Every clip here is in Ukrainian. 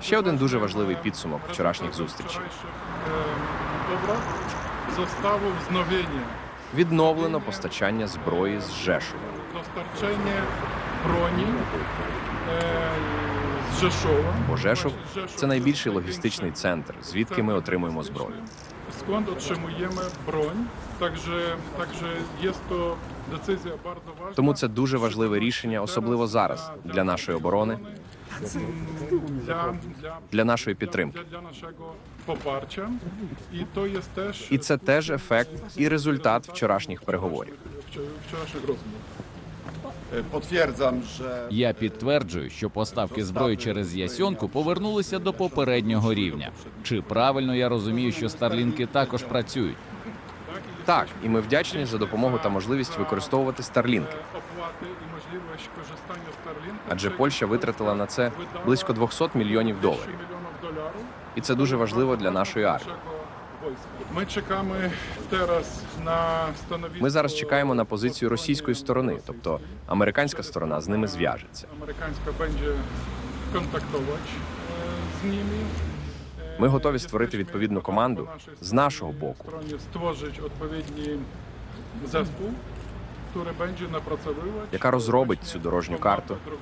Ще один дуже важливий підсумок вчорашніх зустрічей. Образ заставив зновення, Відновлено постачання зброї з Жешува. достарчення броні з Жешова. Бо Жешов це найбільший логістичний центр, звідки ми отримуємо зброю. To decyzja bardzo. Тому це дуже важливе рішення, особливо зараз, для нашої оборони, для, для, для нашої підтримки. для, для нашого попарча. І то є теж І це теж ефект і результат вчорашніх переговорів. вчо- вчорашніх розмов. Я підтверджую, що поставки зброї через Ясьонку повернулися до попереднього рівня. Чи правильно я розумію, що старлінки також працюють? Так, і ми вдячні за допомогу та можливість використовувати старлінки. Адже Польща витратила на це близько 200 мільйонів доларів. І це дуже важливо для нашої армії. Ми чекаємо зараз на. Ми зараз чекаємо на позицію російської сторони, тобто американська сторона з ними зв'яжеться. Американська буде контактувати е, з ними. Ми готові створити відповідну команду з нашого боку. Створить буде напрацьовувати Яка розробить цю дорожню карту, як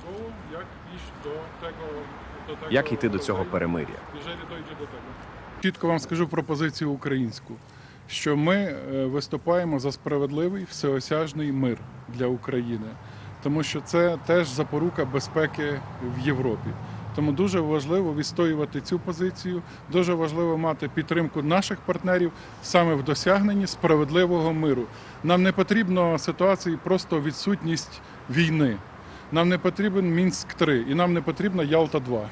іти до того, як йти до цього перемир'я. Чітко вам скажу про позицію українську, що ми е, виступаємо за справедливий всеосяжний мир для України, тому що це теж запорука безпеки в Європі. Тому дуже важливо відстоювати цю позицію. Дуже важливо мати підтримку наших партнерів саме в досягненні справедливого миру. Нам не потрібно ситуації просто відсутність війни. Нам не потрібен Мінськ 3 і нам не потрібна Ялта 2